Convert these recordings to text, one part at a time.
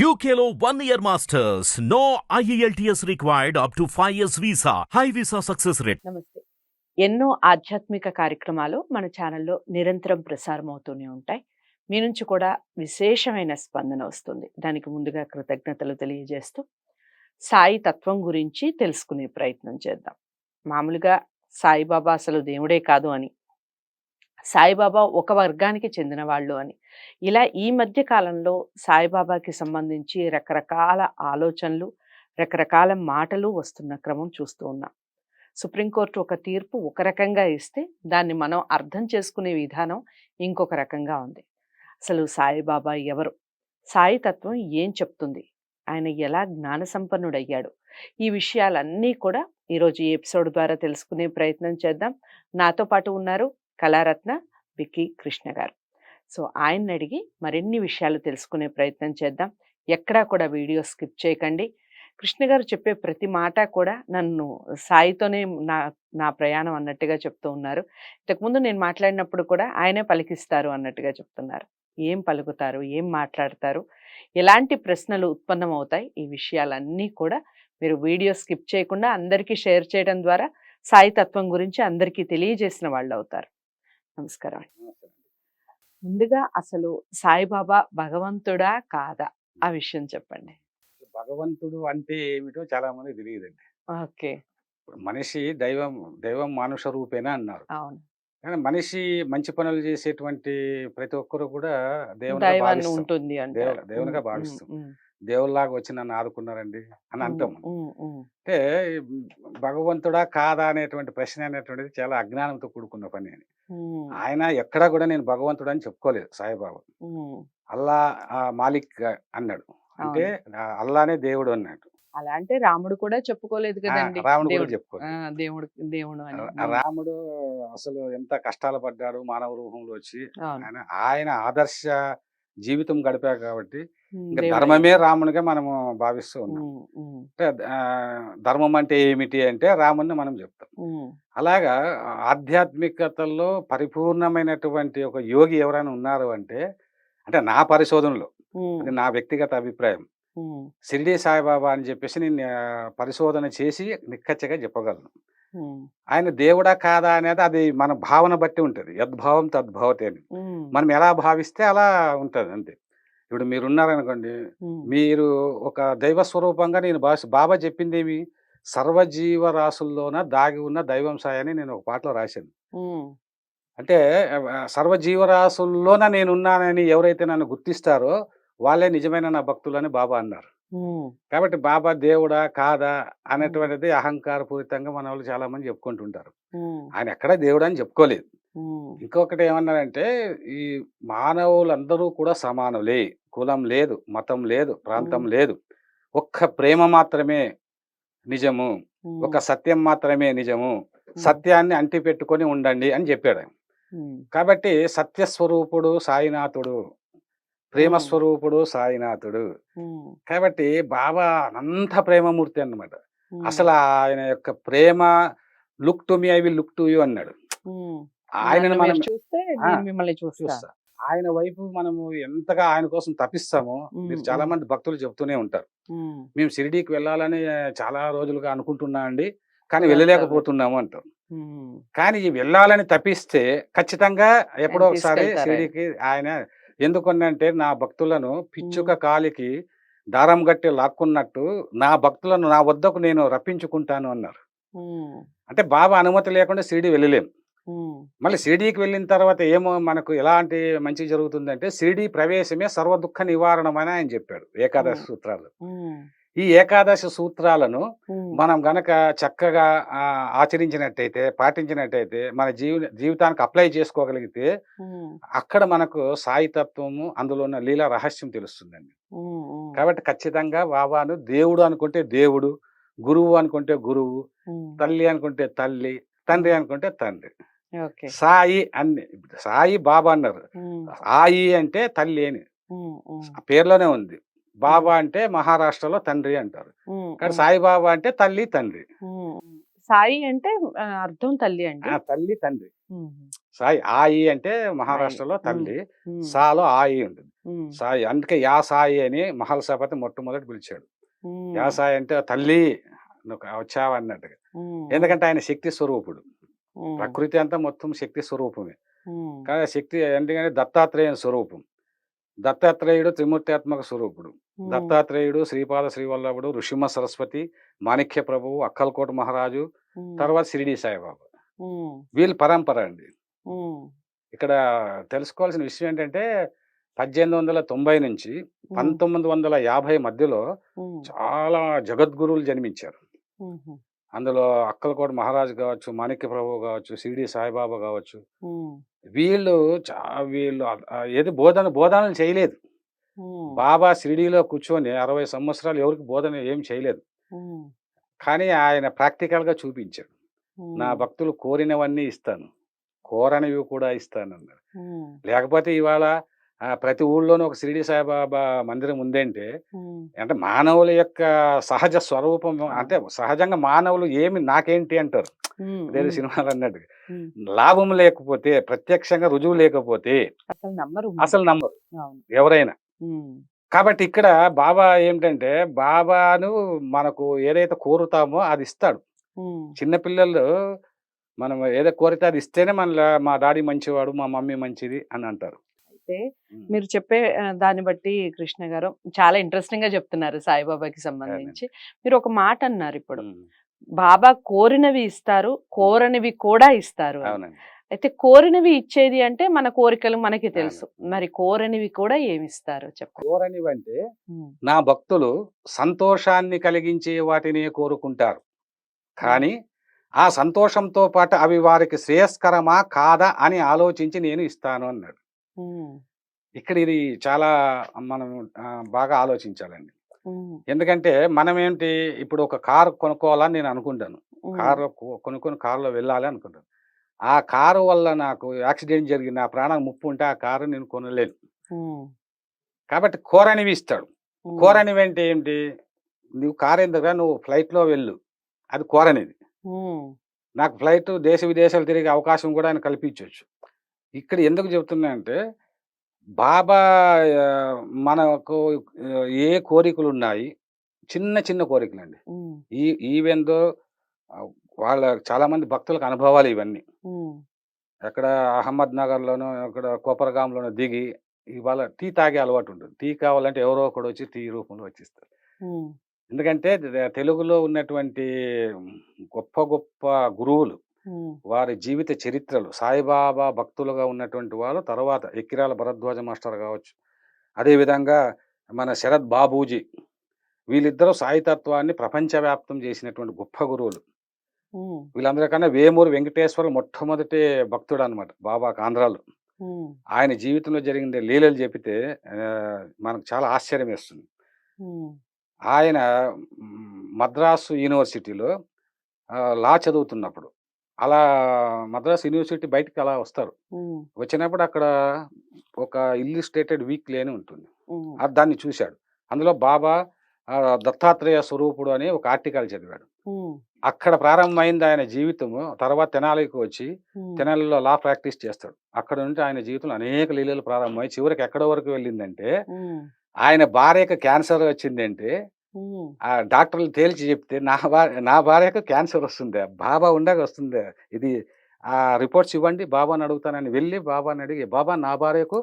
యూకేలో one year masters no IELTS required up to five years visa high visa success rate నమస్తే. ఎన్నో ఆధ్యాత్మిక కార్యక్రమాలు మన ఛానల్లో నిరంతరం ప్రసారం అవుతూనే ఉంటాయి. మీ నుంచి కూడా విశేషమైన స్పందన వస్తుంది. దానికి ముందుగా కృతజ్ఞతలు తెలియజేస్తూ సాయి తత్వం గురించి తెలుసుకునే ప్రయత్నం చేద్దాం. మామూలుగా సాయిబాబా అసలు దేవుడే కాదు అని సాయిబాబా ఒక వర్గానికి చెందిన వాళ్ళు అని. ఇలా ఈ మధ్య కాలంలో సాయిబాబాకి సంబంధించి రకరకాల ఆలోచనలు రకరకాల మాటలు వస్తున్న క్రమం చూస్తూ ఉన్నాం. సుప్రీంకోర్టు ఒక తీర్పు ఒక రకంగా ఇస్తే దాన్ని మనం అర్థం చేసుకునే విధానం ఇంకొక రకంగా ఉంది. అసలు సాయిబాబా ఎవరు? సాయి తత్వం ఏం చెప్తుంది? ఆయన ఎలా జ్ఞాన సంపన్నుడయ్యాడు? ఈ విషయాలన్నీ కూడా ఈరోజు ఈ ఎపిసోడ్ ద్వారా తెలుసుకునే ప్రయత్నం చేద్దాం. నాతో పాటు ఉన్నారు కళారత్న విక్కీ కృష్ణ గారు. సో ఆయన్ని అడిగి మరిన్ని విషయాలు తెలుసుకునే ప్రయత్నం చేద్దాం. ఎక్కడా కూడా వీడియో స్కిప్ చేయకండి. కృష్ణ గారు చెప్పే ప్రతి మాట కూడా నన్ను సాయితోనే నా నా ప్రయాణం అన్నట్టుగా చెప్తూ ఉన్నారు. ఇంతకుముందు నేను మాట్లాడినప్పుడు కూడా ఆయనే పలికిస్తారు అన్నట్టుగా చెప్తున్నారు. ఏం పలుకుతారు? ఏం మాట్లాడతారు? ఎలాంటి ప్రశ్నలు ఉత్పన్నమవుతాయి? ఈ విషయాలన్నీ కూడా మీరు వీడియో స్కిప్ చేయకుండా అందరికీ షేర్ చేయడం ద్వారా సాయి తత్వం గురించి అందరికీ తెలియజేసిన వాళ్ళు అవుతారు నమస్కారం ముందుగా అసలు సాయిబాబా భగవంతుడా కాదా? ఆ విషయం చెప్పండి. భగవంతుడు అంటే ఏమిటో చాలా మంది తెలియదండి. ఓకే. మనిషి దైవం దైవం మానుష రూపేనా అన్నారు. అవును. కానీ మనిషి మంచి పనులు చేసేటువంటి ప్రతి ఒక్కరు కూడా భావిస్తాం. ఉంటుంది దేవునిగా ఉమ్, భావిస్తాం. ఉమ్, దేవుళ్ళలాగా వచ్చి నన్ను ఆదుకున్నారండి అని అంటాం అంటే భగవంతుడా కాదా అనేటువంటి ప్రశ్న అనేటువంటిది చాలా అజ్ఞానంతో కూడుకున్న పని అని ఆయన ఎక్కడా కూడా నేను భగవంతుడు అని చెప్పుకోలేదు సాయిబాబా. అల్లా ఆ, మాలిక్ అన్నాడు. అంటే అల్లానే దేవుడు అన్నాడు. అలా అంటే రాముడు కూడా చెప్పుకోలేదు కదండి రాముడు కూడా చెప్పుకోలేదు. దేవుడు దేవుడు రాముడు అసలు ఎంత కష్టాలు పడ్డాడు మానవ రూపంలో వచ్చి ఆయన ఆదర్శ జీవితం గడిపారు కాబట్టి. ధర్మమే రామునిగా మనము భావిస్తూ ఉన్నాం. అంటే ధర్మం అంటే ఏమిటి అంటే రాముని మనం చెప్తాం. అలాగా ఆధ్యాత్మికతలో పరిపూర్ణమైనటువంటి ఒక యోగి ఎవరైనా ఉన్నారు అంటే అంటే నా పరిశోధనలో అది నా వ్యక్తిగత అభిప్రాయం. షిరిడి సాయిబాబా అని చెప్పేసి నేను పరిశోధన చేసి నిక్కచ్చగా చెప్పగలను. ఆయన దేవుడా కాదా అనేది అది మన భావన బట్టి ఉంటుంది. యద్భావం తద్భవతే అని. మనం ఎలా భావిస్తే అలా ఉంటుంది అంతే. ఇప్పుడు మీరు ఉన్నారనుకోండి మీరు ఒక దైవ స్వరూపంగా నేను భాష బాబా చెప్పింది ఏమి సర్వజీవ రాసుల్లోన దాగి ఉన్న దైవం సాయని నేను ఒక పాటలో రాశాను. అంటే సర్వజీవరాశుల్లోన నేనున్నానని ఎవరైతే నన్ను గుర్తిస్తారో వాళ్ళే నిజమైన నా భక్తులని బాబా అన్నారు. కాబట్టి బాబా దేవుడా కాదా అనేటువంటిది అహంకారపూరితంగా మన వాళ్ళు చాలా మంది చెప్పుకుంటుంటారు ఆయన ఎక్కడ దేవుడు అని చెప్పుకోలేదు. ఇంకొకటి ఏమన్నారంటే ఈ మానవులందరూ కూడా సమానులే. కులం లేదు మతం లేదు ప్రాంతం. లేదు. ఒక్క ప్రేమ మాత్రమే నిజము. ఒక సత్యం మాత్రమే నిజము. సత్యాన్ని అంటి పెట్టుకొని ఉండండి అని చెప్పాడు కాబట్టి సత్యస్వరూపుడు సాయినాథుడు ప్రేమ మ్మ్. స్వరూపుడు సాయినాథుడు కాబట్టి బాబా అనంత ప్రేమమూర్తి అన్నమాట. అసలు ఆయన యొక్క ప్రేమ look to me I will look to you అన్నాడు. ఆయనను మనం చూస్తే మిమ్మల్ని చూస్తా. ఆయన వైపు మనము ఎంతగా ఆయన కోసం తప్పిస్తామో మీరు చాలా. మంది భక్తులు చెప్తూనే ఉంటారు. మేము షిరిడీకి వెళ్ళాలని చాలా రోజులుగా అనుకుంటున్నా అండి కానీ. వెళ్ళలేకపోతున్నాము అంటారు. కానీ వెళ్ళాలని తప్పిస్తే ఖచ్చితంగా ఎప్పుడో ఒకసారి. షిరిడీకి ఆయన ఎందుకనంటే నా భక్తులను పిచ్చుక కాలికి దారం గట్టి లాక్కున్నట్టు నా భక్తులను నా వద్దకు నేను రప్పించుకుంటాను అన్నారు. అంటే బాబా అనుమతి లేకుండా షిరిడి వెళ్ళలేం. ఉమ్, మళ్ళీ షిరిడీకి వెళ్ళిన తర్వాత ఏమో మనకు ఎలాంటి మంచి జరుగుతుందంటే షిరిడి ప్రవేశమే సర్వ దుఃఖ నివారణమని ఆయన చెప్పాడు ఏకాదశి. సూత్రాలు. ఈ ఏకాదశి సూత్రాలను మనం గనక చక్కగా ఆచరించినట్టయితే పాటించినట్టయితే మన జీవ జీవితానికి అప్లై చేసుకోగలిగితే అక్కడ మనకు సాయితత్వము అందులో ఉన్న లీల రహస్యం తెలుస్తుందండి. కాబట్టి ఖచ్చితంగా బాబాను దేవుడు అనుకుంటే దేవుడు గురువు అనుకుంటే గురువు తల్లి అనుకుంటే తల్లి తండ్రి అనుకుంటే తండ్రి. సాయి అన్ని సాయి బాబా అన్నారు. ఆయి అంటే తల్లి అని. పేర్లోనే ఉంది. బాబా అంటే మహారాష్ట్రలో తండ్రి అంటారు. కానీ ఉమ్, సాయిబాబా అంటే తల్లి తండ్రి. సాయి అంటే అర్థం తల్లి అండి. తల్లి తండ్రి. సాయి ఆయి అంటే మహారాష్ట్రలో. తల్లి సాలో ఆయి ఉంటుంది. సాయి అందుకే యా సాయి అని మహల్సాపతి మొట్టమొదటి పిలిచాడు. యా సాయి అంటే తల్లి నువ్వు వచ్చావా అన్నట్టుగా ఉమ్, ఎందుకంటే ఆయన శక్తి స్వరూపుడు. ప్రకృతి అంతా మొత్తం శక్తి స్వరూపమే. కానీ శక్తి ఎందుకంటే దత్తాత్రేయ స్వరూపం. దత్తాత్రేయుడు త్రిమూర్త్యాత్మక స్వరూపుడు. దత్తాత్రేయుడు శ్రీపాద శ్రీవల్లభుడు ఋషిమ సరస్వతి మాణిక్య ప్రభువు అక్కల్కోట మహారాజు తర్వాత షిరిడి సాయిబాబా. వీళ్ళు పరంపర అండి. ఇక్కడ తెలుసుకోవాల్సిన విషయం ఏంటంటే పద్దెనిమిది వందల తొంభై నుంచి పంతొమ్మిది వందల యాభై మధ్యలో చాలా జగద్గురువులు జన్మించారు. అందులో అక్కలకోట మహారాజు కావచ్చు మాణిక్య ప్రభు కావచ్చు షిరిడి సాయిబాబా కావచ్చు. వీళ్ళు చా వీళ్ళు ఏది బోధన బోధనలు చేయలేదు. బాబా షిరిడీలో కూర్చొని అరవై సంవత్సరాలు ఎవరికి బోధన ఏం చేయలేదు. కానీ ఆయన ప్రాక్టికల్గా చూపించాడు. నా భక్తులు కోరినవన్నీ ఇస్తాను. కోరనివి కూడా ఇస్తాను అన్నాడు లేకపోతే ఇవాళ ప్రతి ఊళ్ళోనూ ఒక షిరిడి సాయిబాబా మందిరం ఉందంటే అంటే మానవుల యొక్క సహజ స్వరూపం అంటే సహజంగా మానవులు ఏమి నాకేంటి అంటారు. ఉమ్, సినిమాలు అన్నట్టు. లాభం లేకపోతే ప్రత్యక్షంగా రుజువు లేకపోతే అసలు నమ్మరు ఎవరైనా. కాబట్టి ఇక్కడ బాబా ఏమిటంటే బాబాను మనకు ఏదైతే కోరుతామో అది ఇస్తాడు. చిన్నపిల్లలు మనం ఏదో కోరితే అది ఇస్తేనే మన మా డాడీ మంచివాడు మా మమ్మీ మంచిది అని అంటారు. అయితే మీరు చెప్పే దాన్ని బట్టి కృష్ణ గారు చాలా ఇంట్రెస్టింగ్గా చెప్తున్నారు సాయిబాబాకి సంబంధించి. మీరు ఒక మాట అన్నారు ఇప్పుడు. బాబా కోరినవి ఇస్తారు కోరనివి కూడా ఇస్తారు అయితే కోరినవి ఇచ్చేది అంటే మన కోరికలు మనకి తెలుసు. మరి కోరనివి కూడా ఏమి ఇస్తారు చెప్పండి? కోరనివంటే ఉమ్, నా భక్తులు సంతోషాన్ని కలిగించే వాటిని కోరుకుంటారు. కానీ ఆ సంతోషంతో పాటు అవి వారికి శ్రేయస్కరమా కాదా అని ఆలోచించి నేను ఇస్తాను అన్నాడు. ఇక్కడ ఇది చాలా మనం ఆ, బాగా ఆలోచించాలండి. ఉమ్, ఎందుకంటే మనం ఏంటి ఇప్పుడు ఒక కారు కొనుక్కోవాలని నేను అనుకుంటాను. ఉమ్, కారు కొ- కొనుక్కొని కారులో వెళ్ళాలి అనుకుంటాను. ఆ కారు వల్ల నాకు యాక్సిడెంట్ జరిగి నా ప్రాణం ముప్పు ఉంటే ఆ కారు నేను కొనలేను. ఉమ్, కాబట్టి కోరనివి ఇస్తాడు. ఉమ్, కోరనివి అంటే ఏంటి? నువ్వు కారు ఎందుకురా? నువ్వు ఫ్లైట్లో వెళ్ళు. అది కోరనిది. ఉమ్, నాకు ఫ్లైట్ దేశ విదేశాలు తిరిగే అవకాశం కూడా ఆయన కల్పించవచ్చు ఇక్కడ ఎందుకు చెప్తున్నా అంటే బాబా మనకు ఏ కోరికలు ఉన్నాయి చిన్న చిన్న కోరికలు అండి ఈ ఈవెందో వాళ్ళ చాలా మంది భక్తులకు అనుభవాలు ఇవన్నీ. ఉమ్, ఎక్కడ అహ్మద్ నగర్లోనో అక్కడ కోపరగాంలోనో దిగి ఇవాళ టీ తాగే అలవాటు ఉంటుంది. టీ కావాలంటే ఎవరో ఒకడు వచ్చి టీ రూపంలో వచ్చిస్తారు. ఎందుకంటే ద- తెలుగులో ఉన్నటువంటి గొప్ప గొప్ప గురువులు వారి జీవిత చరిత్రలు. సాయిబాబా భక్తులుగా ఉన్నటువంటి వారు తర్వాత ఎక్కిరాల భరద్వాజ మాస్టర్ కావచ్చు. అదేవిధంగా మన శరత్ బాబూజీ వీళ్ళిద్దరూ సాయితత్వాన్ని ప్రపంచవ్యాప్తం చేసినటువంటి గొప్ప గురువులు. వీళ్ళందరికన్నా వేమూరు వెంకటేశ్వర మొట్టమొదటి భక్తుడు అనమాట బాబాకు ఆంధ్రాలో. ఉమ్, ఆయన జీవితంలో జరిగిన లీలలు చెబితే మనకు చాలా ఆశ్చర్యం వేస్తుంది. ఆయన మద్రాసు యూనివర్సిటీలో లా చదువుతున్నప్పుడు అలా మద్రాసు యూనివర్సిటీ బయటికి అలా వస్తారు. వచ్చినప్పుడు అక్కడ ఒక ఇల్లుస్ట్రేటెడ్ వీక్లీ అని ఉంటుంది. దాన్ని చూశాడు. అందులో బాబా దత్తాత్రేయ స్వరూపుడు అని ఒక ఆర్టికల్ చదివాడు. అక్కడ ప్రారంభమైంది ఆయన జీవితము తర్వాత తెనాలికి వచ్చి తెనాలిలో లా ప్రాక్టీస్ చేస్తాడు. అక్కడ నుండి ఆయన జీవితంలో అనేక లీలలు ప్రారంభమై చివరికి ఎక్కడ వరకు వెళ్ళిందంటే ఆయన భార్యకు క్యాన్సర్ వచ్చిందంటే ఆ డాక్టర్లు తేల్చి చెప్తే నా భార్య నా భార్యకు క్యాన్సర్ వస్తుంది. బాబా ఉండగా వస్తుంది. ఇది ఆ రిపోర్ట్స్ ఇవ్వండి బాబాని అడుగుతానని వెళ్ళి బాబాని అడిగి బాబా నా భార్యకు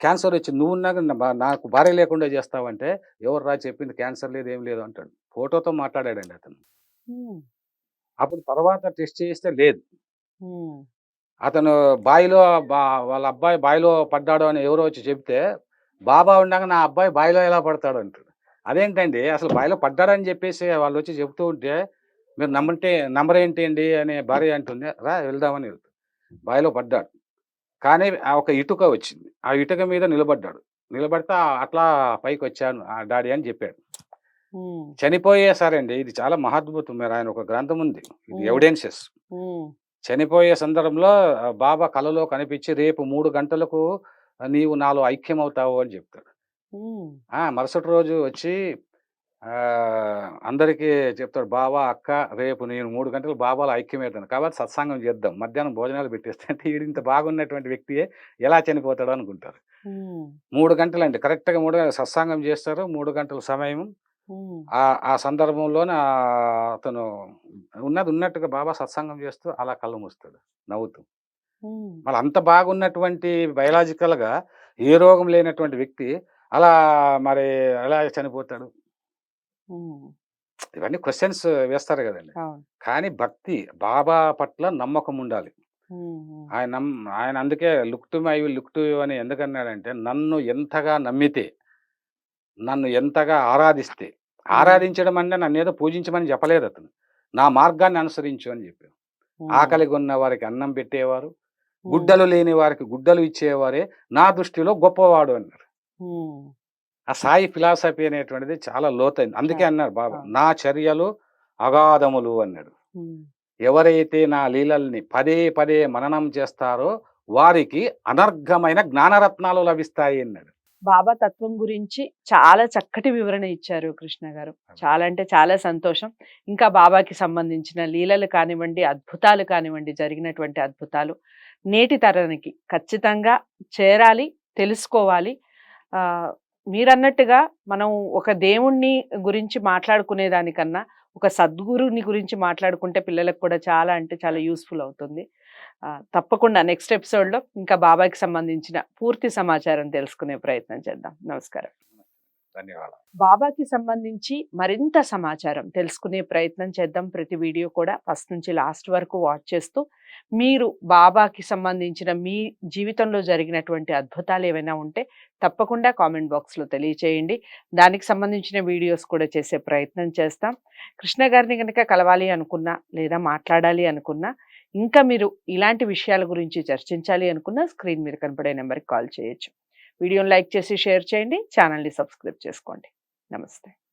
క్యాన్సర్ వచ్చింది. నువ్వు ఉన్నాక నాకు భార్య లేకుండా చేస్తావంటే ఎవరు రా చెప్పింది? క్యాన్సర్ లేదు ఏం లేదు అంటాడు. ఫోటోతో మాట్లాడాడండి అతను. అప్పుడు తర్వాత టెస్ట్ చేస్తే లేదు. అతను బావిలో బా వాళ్ళ అబ్బాయి బావిలో పడ్డాడు అని ఎవరో వచ్చి చెప్తే బాబా ఉండగా నా అబ్బాయి బావిలో ఎలా పడతాడు? అంటాడు. అదేంటండి? అసలు బావిలో పడ్డాడని చెప్పేసి వాళ్ళు వచ్చి చెప్తూ ఉంటే మీరు నమ్మంటే నంబర్ ఏంటి అండి అనే భార్య అంటుంది రా వెళ్దామని వెళ్తాడు బావిలో పడ్డాడు. కానీ ఆ ఒక ఇటుక వచ్చింది. ఆ ఇటుక మీద నిలబడ్డాడు. నిలబడితే అట్లా పైకి వచ్చాను ఆ డాడీ అని చెప్పాడు. చనిపోయేసారండి ఇది చాలా మహాద్భుతం. మీరు ఆయన ఒక గ్రంథం ఉంది. ఇది. ఎవిడెన్సెస్. చనిపోయే సందర్భంలో బాబా కలలో కనిపించి రేపు మూడు గంటలకు నీవు నాలో ఐక్యం అవుతావు అని చెప్తాడు. మరుసటి రోజు వచ్చి ఆ, అందరికీ చెప్తాడు బాబా అక్క రేపు నేను మూడు గంటలు బాబాలో ఐక్యమవుతాను. కాబట్టి సత్సంగం చేద్దాం. మధ్యాహ్నం భోజనాలు పెట్టేస్తే. అంటే ఇంత బాగున్నటువంటి వ్యక్తియే ఎలా చనిపోతాడు అనుకుంటారు. మూడు గంటలండి. కరెక్ట్గా మూడు గంటలు సత్సంగం చేస్తారు. మూడు గంటల సమయం. ఆ ఆ సందర్భంలోనే అతను ఉన్నది ఉన్నట్టుగా బాబా సత్సంగం చేస్తూ అలా కళ్ళు మూస్తాడు నవ్వుతూ. మళ్ళీ అంత బాగున్నటువంటి బయలాజికల్గా ఏ రోగం లేనటువంటి వ్యక్తి అలా మరి ఎలా చనిపోతాడు? ఇవన్నీ క్వశ్చన్స్ వేస్తారు కదండి. కానీ భక్తి బాబా పట్ల నమ్మకం ఉండాలి. ఆయన ఆయన అందుకే look to my look to you అని ఎందుకన్నాడంటే నన్ను ఎంతగా నమ్మితే నన్ను ఎంతగా ఆరాధిస్తే ఆరాధించడం అంటే నన్ను ఏదో పూజించమని చెప్పలేదు అతను. నా మార్గాన్ని అనుసరించు అని చెప్పారు ఉమ్, ఆకలిగా ఉన్న వారికి అన్నం పెట్టేవారు గుడ్డలు లేని వారికి గుడ్డలు ఇచ్చేవారే నా దృష్టిలో గొప్పవాడు అన్నారు. ఆ సాయి ఫిలాసఫీ అనేటువంటిది చాలా లోతైంది. అందుకే ఆ, అన్నారు బాబా. నా చర్యలు అగాధములు అన్నాడు. ఎవరైతే నా లీలల్ని పదే పదే మననం చేస్తారో వారికి అనర్ఘమైన జ్ఞానరత్నాలు లభిస్తాయి అన్నాడు. బాబా తత్వం గురించి చాలా చక్కటి వివరణ ఇచ్చారు కృష్ణ గారు. చాలా అంటే చాలా సంతోషం. ఇంకా బాబాకి సంబంధించిన లీలలు కానివ్వండి అద్భుతాలు కానివ్వండి జరిగినటువంటి అద్భుతాలు నేటి తరానికి ఖచ్చితంగా చేరాలి తెలుసుకోవాలి. మీరన్నట్టుగా మనం ఒక దేవుణ్ణి గురించి మాట్లాడుకునే దానికన్నా ఒక సద్గురుని గురించి మాట్లాడుకుంటే పిల్లలకు కూడా చాలా అంటే చాలా యూస్ఫుల్ అవుతుంది. తప్పకుండా నెక్స్ట్ ఎపిసోడ్లో ఇంకా బాబాయ్కి సంబంధించిన పూర్తి సమాచారం తెలుసుకునే ప్రయత్నం చేద్దాం. నమస్కారం. ధన్యవాదాలు. బాబాకి సంబంధించి మరింత సమాచారం తెలుసుకునే ప్రయత్నం చేద్దాం ప్రతి వీడియో కూడా ఫస్ట్ నుంచి లాస్ట్ వరకు వాచ్ చేస్తూ. మీరు బాబాకి సంబంధించిన మీ జీవితంలో జరిగినటువంటి అద్భుతాలు ఏవైనా ఉంటే తప్పకుండా కామెంట్ బాక్స్లో తెలియచేయండి. దానికి సంబంధించిన వీడియోస్ కూడా చేసే ప్రయత్నం చేస్తాం. కృష్ణ గారిని కనుక కలవాలి అనుకున్నా లేదా మాట్లాడాలి అనుకున్నా ఇంకా మీరు ఇలాంటి విషయాల గురించి చర్చించాలి అనుకున్నా స్క్రీన్ మీద కనపడే నెంబర్కి కాల్ చేయొచ్చు. వీడియోని లైక్ చేసి షేర్ చేయండి. ఛానల్ని సబ్స్క్రైబ్ చేసుకోండి. నమస్తే.